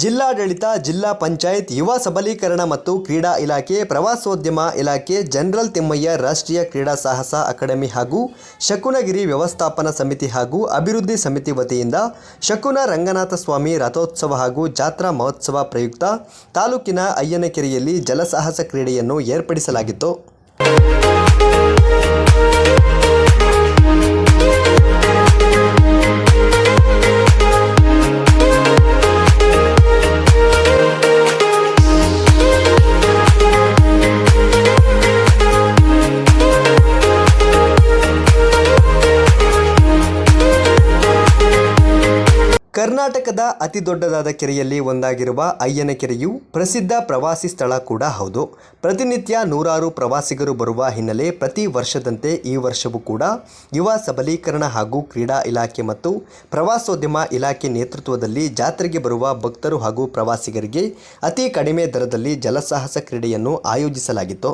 ಜಿಲ್ಲಾಡಳಿತ, ಜಿಲ್ಲಾ ಪಂಚಾಯತ್, ಯುವ ಸಬಲೀಕರಣ ಮತ್ತು ಕ್ರೀಡಾ ಇಲಾಖೆ, ಪ್ರವಾಸೋದ್ಯಮ ಇಲಾಖೆ, ಜನರಲ್ ತಿಮ್ಮಯ್ಯ ರಾಷ್ಟ್ರೀಯ ಕ್ರೀಡಾ ಸಾಹಸ ಅಕಾಡೆಮಿ ಹಾಗೂ ಶಕುನಗಿರಿ ವ್ಯವಸ್ಥಾಪನಾ ಸಮಿತಿ ಹಾಗೂ ಅಭಿವೃದ್ಧಿ ಸಮಿತಿ ವತಿಯಿಂದ ಶಕುನ ರಂಗನಾಥ ಸ್ವಾಮಿ ರಥೋತ್ಸವ ಹಾಗೂ ಜಾತ್ರಾ ಮಹೋತ್ಸವ ಪ್ರಯುಕ್ತ ತಾಲೂಕಿನ ಅಯ್ಯನಕೆರೆಯಲ್ಲಿ ಜಲಸಾಹಸ ಕ್ರೀಡೆಯನ್ನು ಏರ್ಪಡಿಸಲಾಗಿತ್ತು. ಕರ್ನಾಟಕದ ಅತಿ ದೊಡ್ಡದಾದ ಕೆರೆಯಲ್ಲಿ ಒಂದಾಗಿರುವ ಅಯ್ಯನ ಕೆರೆಯು ಪ್ರಸಿದ್ಧ ಪ್ರವಾಸಿ ಸ್ಥಳ ಕೂಡ ಹೌದು. ಪ್ರತಿನಿತ್ಯ ನೂರಾರು ಪ್ರವಾಸಿಗರು ಬರುವ ಹಿನ್ನೆಲೆ ಪ್ರತಿ ವರ್ಷದಂತೆ ಈ ವರ್ಷವೂ ಕೂಡ ಯುವ ಸಬಲೀಕರಣ ಹಾಗೂ ಕ್ರೀಡಾ ಇಲಾಖೆ ಮತ್ತು ಪ್ರವಾಸೋದ್ಯಮ ಇಲಾಖೆ ನೇತೃತ್ವದಲ್ಲಿ ಜಾತ್ರೆಗೆ ಬರುವ ಭಕ್ತರು ಹಾಗೂ ಪ್ರವಾಸಿಗರಿಗೆ ಅತಿ ಕಡಿಮೆ ದರದಲ್ಲಿ ಜಲಸಾಹಸ ಕ್ರೀಡೆಯನ್ನು ಆಯೋಜಿಸಲಾಗಿತ್ತು.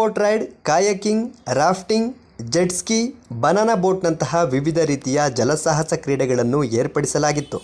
Boat ride, kayaking, rafting, jet ski, banana ಬೋಟ್ನಂತಹ ವಿವಿಧ ರೀತಿಯ ಜಲಸಾಹಸ ಕ್ರೀಡೆಗಳನ್ನು ಏರ್ಪಡಿಸಲಾಗಿತ್ತು.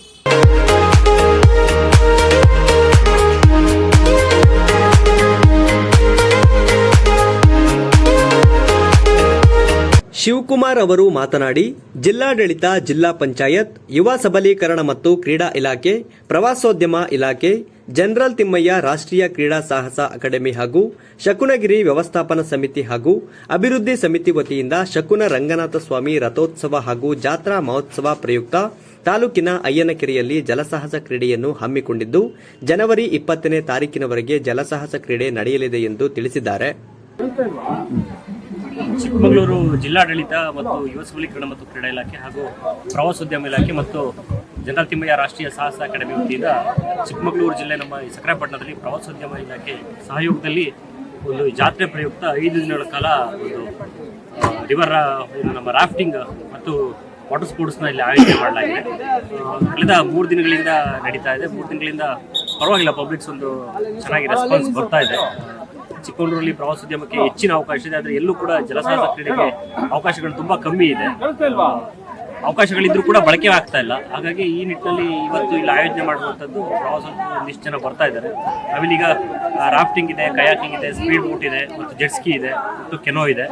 ಶಿವಕುಮಾರ್ ಅವರು ಮಾತನಾಡಿ, ಜಿಲ್ಲಾಡಳಿತ, ಜಿಲ್ಲಾ ಪಂಚಾಯತ್, ಯುವ ಸಬಲೀಕರಣ ಮತ್ತು ಕ್ರೀಡಾ ಇಲಾಖೆ, ಪ್ರವಾಸೋದ್ಯಮ ಇಲಾಖೆ ಜನರಲ್ ತಿಮ್ಮಯ್ಯ ರಾಷ್ಟ್ರೀಯ ಕ್ರೀಡಾ ಸಾಹಸ ಅಕಾಡೆಮಿ ಹಾಗೂ ಶಕುನಗಿರಿ ವ್ಯವಸ್ಥಾಪನಾ ಸಮಿತಿ ಹಾಗೂ ಅಭಿವೃದ್ಧಿ ಸಮಿತಿ ವತಿಯಿಂದ ಶಕುನ ರಂಗನಾಥ ಸ್ವಾಮಿ ರಥೋತ್ಸವ ಹಾಗೂ ಜಾತ್ರಾ ಮಹೋತ್ಸವ ಪ್ರಯುಕ್ತ ತಾಲೂಕಿನ ಅಯ್ಯನಕೆರೆಯಲ್ಲಿ ಜಲಸಾಹಸ ಕ್ರೀಡೆಯನ್ನು ಹಮ್ಮಿಕೊಂಡಿದ್ದು, ಜನವರಿ ಇಪ್ಪತ್ತನೇ ತಾರೀಕಿನವರೆಗೆ ಜಲಸಾಹಸ ಕ್ರೀಡೆ ನಡೆಯಲಿದೆ ಎಂದು ತಿಳಿಸಿದ್ದಾರೆ. ಚಿಕ್ಕಮಗಳೂರು ಜಿಲ್ಲಾಡಳಿತ ಮತ್ತು ಯುವ ಸಬಲೀಕರಣ ಮತ್ತು ಕ್ರೀಡಾ ಇಲಾಖೆ ಹಾಗೂ ಪ್ರವಾಸೋದ್ಯಮ ಇಲಾಖೆ ಮತ್ತು ಜನರಲ್ ತಿಮ್ಮಯ್ಯ ರಾಷ್ಟ್ರೀಯ ಸಾಹಸ ಅಕಾಡೆಮಿ ವತಿಯಿಂದ ಚಿಕ್ಕಮಗಳೂರು ಜಿಲ್ಲೆ ನಮ್ಮ ಸಕ್ರೆಪಟ್ಟಣದಲ್ಲಿ ಪ್ರವಾಸೋದ್ಯಮ ಇಲಾಖೆ ಸಹಯೋಗದಲ್ಲಿ ಒಂದು ಜಾತ್ರೆ ಪ್ರಯುಕ್ತ ಐದು ದಿನಗಳ ಕಾಲ ಒಂದು ರಿವರ್ ನಮ್ಮ ರಾಫ್ಟಿಂಗ್ ಮತ್ತು ವಾಟರ್ ಸ್ಪೋರ್ಟ್ಸ್ನ ಇಲ್ಲಿ ಆಯೋಜನೆ ಮಾಡಲಾಗಿದೆ. ಕಳೆದ ಮೂರು ದಿನಗಳಿಂದ ನಡೀತಾ ಇದೆ. ಮೂರು ದಿನಗಳಿಂದ ಪರವಾಗಿಲ್ಲ ಪಬ್ಲಿಕ್ಸ್ ಒಂದು ಚೆನ್ನಾಗಿ ರೆಸ್ಪಾನ್ಸ್ ಬರ್ತಾ ಇದೆ. ಚಿಕ್ಕಮಗಳೂರಲ್ಲಿ ಪ್ರವಾಸೋದ್ಯಮಕ್ಕೆ ಹೆಚ್ಚಿನ ಅವಕಾಶ ಇದೆ, ಆದರೆ ಎಲ್ಲೂ ಕೂಡ ಜಲಸಾಹಸ ಕ್ರೀಡೆಗೆ ಅವಕಾಶಗಳು ತುಂಬಾ ಕಮ್ಮಿ ಇದೆ. ಅವಕಾಶಗಳಿದ್ರೂ ಕೂಡ ಬಳಕೆ ಆಗ್ತಾ ಇಲ್ಲ. ಹಾಗಾಗಿ ಈ ನಿಟ್ಟಿನಲ್ಲಿ ಇವತ್ತು ಇಲ್ಲಿ ಆಯೋಜನೆ ಮಾಡುವಂಥದ್ದು ಪ್ರವಾಸೋದ್ಯಮ ಒಂದಿಷ್ಟು ಜನ ಬರ್ತಾ ಇದ್ದಾರೆ. ನಾವಿಲ್ಲೀಗ ರಾಫ್ಟಿಂಗ್ ಇದೆ ಕಯಾಕಿಂಗ್ ಇದೆ ಸ್ಪೀಡ್ ಬೋಟ್ ಇದೆ, ಮತ್ತು ಜೆಟ್ಸ್ಕಿ ಇದೆ, ಮತ್ತು ಕೆನೋ ಇದೆ.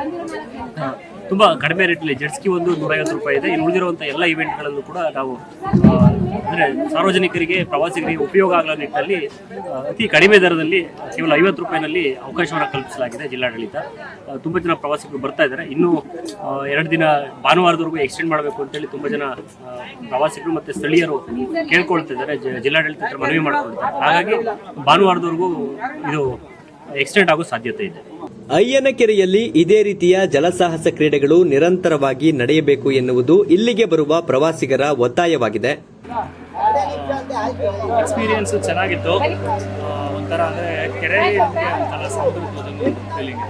ತುಂಬಾ ಕಡಿಮೆ ರೇಟಲ್ಲಿ ಜೆಟ್ಸ್ಕಿ ಒಂದು ನೂರೈವತ್ತು ರೂಪಾಯಿ ಇದೆ. ಇನ್ನು ಉಳಿದಿರುವಂಥ ಎಲ್ಲ ಇವೆಂಟ್ಗಳಲ್ಲೂ ಕೂಡ ನಾವು ಅಂದರೆ ಸಾರ್ವಜನಿಕರಿಗೆ, ಪ್ರವಾಸಿಗರಿಗೆ ಉಪಯೋಗ ಆಗೋ ನಿಟ್ಟಿನಲ್ಲಿ ಅತಿ ಕಡಿಮೆ ದರದಲ್ಲಿ, ಕೇವಲ ಐವತ್ತು ರೂಪಾಯಿನಲ್ಲಿ ಅವಕಾಶವನ್ನು ಕಲ್ಪಿಸಲಾಗಿದೆ ಜಿಲ್ಲಾಡಳಿತ. ತುಂಬ ಜನ ಪ್ರವಾಸಿಗರು ಬರ್ತಾ ಇದ್ದಾರೆ. ಇನ್ನು ಎರಡು ದಿನ ಭಾನುವಾರದವರೆಗೂ ಎಕ್ಸ್ಟೆಂಡ್ ಮಾಡಬೇಕು ಅಂತೇಳಿ ತುಂಬಾ ಜನ ಪ್ರವಾಸಿಗರು ಮತ್ತೆ ಸ್ಥಳೀಯರು ಕೇಳ್ಕೊಳ್ತಿದ್ದಾರೆ. ಜಿಲ್ಲಾಡಳಿತ ಮನವಿ ಮಾಡ್ಕೊಳ್ತಾರೆ. ಹಾಗಾಗಿ ಭಾನುವಾರದವರೆಗೂ ಇದು ಎಕ್ಸ್ಟೆಂಡ್ ಆಗೋ ಸಾಧ್ಯತೆ ಇದೆ. ಅಯ್ಯನಕೆರೆಯಲ್ಲಿ ಇದೇ ರೀತಿಯ ಜಲಸಾಹಸ ಕ್ರೀಡೆಗಳು ನಿರಂತರವಾಗಿ ನಡೆಯಬೇಕು ಎನ್ನುವುದು ಇಲ್ಲಿಗೆ ಬರುವ ಪ್ರವಾಸಿಗರ ಒತ್ತಾಯವಾಗಿದೆ. ಎಕ್ಸ್ಪೀರಿಯನ್ಸ್ ಚೆನ್ನಾಗಿತ್ತು. ಒಂಥರ ಅಂದರೆ ಕೆರೆ ಒಂಥರ ಸಮುದ್ರದ ಫೀಲಿಂಗ್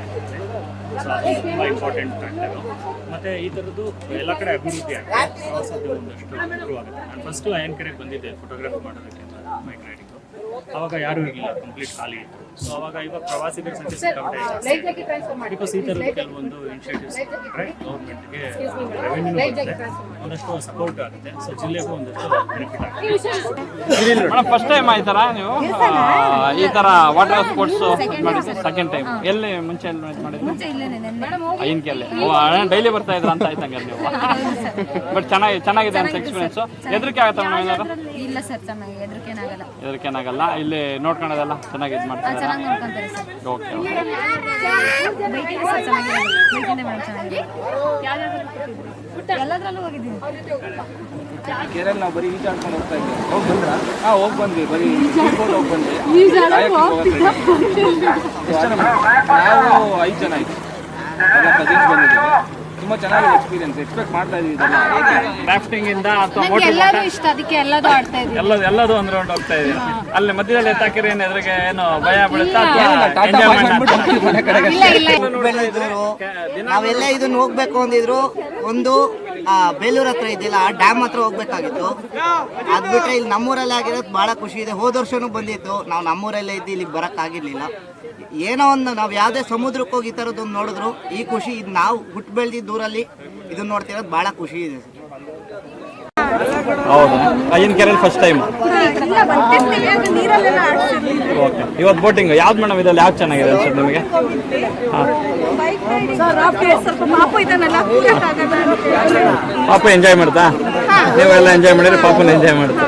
ಸೊ ಅದು ಇಂಪಾರ್ಟೆಂಟ್ ಫ್ಯಾಕ್ಟರು ಮತ್ತು ಈ ಥರದ್ದು ಎಲ್ಲ ಕಡೆ ಅಭಿವೃದ್ಧಿ ಆಗುತ್ತೆ. ಪ್ರವಾಸೋದ್ಯಮ ಒಂದಷ್ಟು ಇಂಪ್ರೂವ್ ಆಗುತ್ತೆ. ನಾನು ಫಸ್ಟು ಅಯನ್ ಕೆರೆಗೆ ಬಂದಿದ್ದೆ ಫೋಟೋಗ್ರಫಿ ಮಾಡೋದಕ್ಕೆ ರೈಡಿಂಗು ಅವಾಗ ಯಾರು ಇರಲಿಲ್ಲ ಕಂಪ್ಲೀಟ್ ಖಾಲಿ ಇತ್ತು ಸೊ ಅವಾಗ ಇವಾಗ ಪ್ರವಾಸಿಗರ ಸಂಖ್ಯೆ ಸಿಕ್ಕಾಪಟ್ಟೆ. ಬಿಕಾಸ್ ಈ ಥರದ ಕೆಲವೊಂದು ಇನಿಷಿಯೇಟಿವ್ಸ್ ಗೌರ್ಮೆಂಟ್ಗೆ ರೆವೆನ್ಯೂ ಬರುತ್ತೆ. ಒಂದಷ್ಟು ಸಪೋರ್ಟ್ ಆಗುತ್ತೆ. ಸೊ ಜಿಲ್ಲೆಗೂ ಒಂದಷ್ಟು ಬೆನಿಫಿಟ್ ಆಗುತ್ತೆ. ಮೇಡಮ್ ಫಸ್ಟ್ ಟೈಮ್ ಆಯ್ತಾರ ನೀವು ಆ, ಈ ತರ ವಾಟರ್ ಸ್ಪೋರ್ಟ್ಸ್ ಮಾಡಿದ್ದು ಸೆಕೆಂಡ್ ಟೈಮ್ ಎಲ್ಲಿ ಮುಂಚೆ ಎಲ್ಲಿ ಮಾಡಿದ್ದು? ಮುಂಚೆ ಇಲ್ಲೇನೆ ನೆನ್ನೆ ಐನ್ಕೆಲ್ಲಿ ಡೈಲಿ ಬರ್ತಾ ಇದ್ರ ಅಂತ ಆಯ್ತಂಗೆ ನೀವು. ಬಟ್ ಚೆನ್ನಾಗಿ ಚೆನ್ನಾಗಿದೆ ಅಂತ ಎಕ್ಸ್ಪೀರಿಯನ್ಸ್ ಹೆದರಿಕೆ ಆಗುತ್ತೆ ಮೇಡಮ್ ಏನಾದ್ರು ಇಲ್ಲ ಸರ್ ಚೆನ್ನಾಗಿ. ಹೆದರಿಕೇನಾಗಲ್ಲ ಹೆದರಿಕೆ ಏನಾಗಲ್ಲ ಇಲ್ಲಿ ನೋಡ್ಕೊಳ್ಳೋದಲ್ಲ ಚೆನ್ನಾಗಿ ಇದು ಮಾಡ್ತಾರೆ ಚೆನ್ನಾಗಿ ನೋಡ್ಕೊಂತಾರೆ ಸರ್. ಓಕೆ ಎಲ್ಲದರಲ್ಲೂ ಹೋಗಿದ್ದೀನಿ ನಾವು ಬರೀ ಈಜಾಡ್ಕೊಂಡು ಹೋಗ್ತಾ ಇದ್ವಿ ಹೋಗಿ ಬಂದ್ರ? ಹಾ ಹೋಗಿ ಬಂದ್ವಿ. ಬರೀ ಹೋಗಿ ಬಂದ್ವಿ. ನಾವು ಐದು ಜನ ಎಲ್ಲ ಕಸಿನ್ಸ್ ಬಂದಿದ್ದೀವಿ. ತುಂಬಾ ಚೆನ್ನಾಗಿದೆ ಎಕ್ಸ್ಪೀರಿಯನ್ಸ್ ಎಕ್ಸ್ಪೆಕ್ಟ್ ಮಾಡ್ತಾ ಇದೀವಿ ರಾಫ್ಟಿಂಗ್ ಇಂದ ಅಥವಾ ಎಲ್ಲರೂ ಇಷ್ಟ ಅದಕ್ಕೆ ಎಲ್ಲದೂ ಆಡ್ತಾ ಇದ್ದೀನಿ ಎಲ್ಲದು ಎಲ್ಲದು ಅಂದ್ರೆ ರೌಂಡ್ ಹೋಗ್ತಾ ಇದೆ ಅಲ್ಲಿ ಮಧ್ಯದಲ್ಲಿ ಎತ್ತಾಕಿರಿ ಏನು ಎದುರಿಗೆ ಏನು ಭಯ ಬೀಳುತ್ತಾ ಇಲ್ಲ ಇಲ್ಲ ನಾವೆಲ್ಲ ಇದನ್ನ ಹೋಗ್ಬೇಕು ಅಂದಿದ್ರು. ಒಂದು ಆ, ಬೇಲೂರ್ ಹತ್ರ ಇದೆಯಲ್ಲ ಆ ಡ್ಯಾಮ್ ಹತ್ರ ಹೋಗ್ಬೇಕಾಗಿತ್ತು. ಅದ್ ಬಿಟ್ರೆ ಇಲ್ಲಿ ನಮ್ಮೂರಲ್ಲೇ ಆಗಿರೋದು ಬಹಳ ಖುಷಿ ಇದೆ. ಹೋದ ವರ್ಷನೂ ಬಂದಿತ್ತು. ನಾವು ನಮ್ಮೂರಲ್ಲೇ ಇದ್ದು ಇಲ್ಲಿ ಬರಕ್ ಆಗಿರ್ಲಿಲ್ಲ. ಏನೋ ಒಂದು ನಾವು ಯಾವುದೇ ಸಮುದ್ರಕ್ಕೆ ಹೋಗಿ ಈ ನೋಡಿದ್ರು ಈ ಖುಷಿ ಇದು ನಾವು ಹುಟ್ಟು ಬೆಳೆದಿದ್ದ ದೂರಲ್ಲಿ ಇದನ್ನ ನೋಡ್ತಿರೋದು ಬಹಳ ಖುಷಿ ಇದೆ. ಹೌದಾ. ಐನ್ ಕೆರೆಯಲ್ಲಿ ಫಸ್ಟ್ ಟೈಮ್ ಓಕೆ ಇವತ್ತು ಬೋಟಿಂಗ್ ಯಾವ್ದು ಮೇಡಮ್ ಇದೆಲ್ಲ ಯಾವ್ದು ಚೆನ್ನಾಗಿದೆ ಅನ್ಸುತ್ತೆ ನಿಮಗೆ? ಪಾಪ ಎಂಜಾಯ್ ಮಾಡ್ತಾ? ನೀವೆಲ್ಲ ಎಂಜಾಯ್ ಮಾಡಿದ್ರೆ ಪಾಪನ ಎಂಜಾಯ್ ಮಾಡ್ತಾ.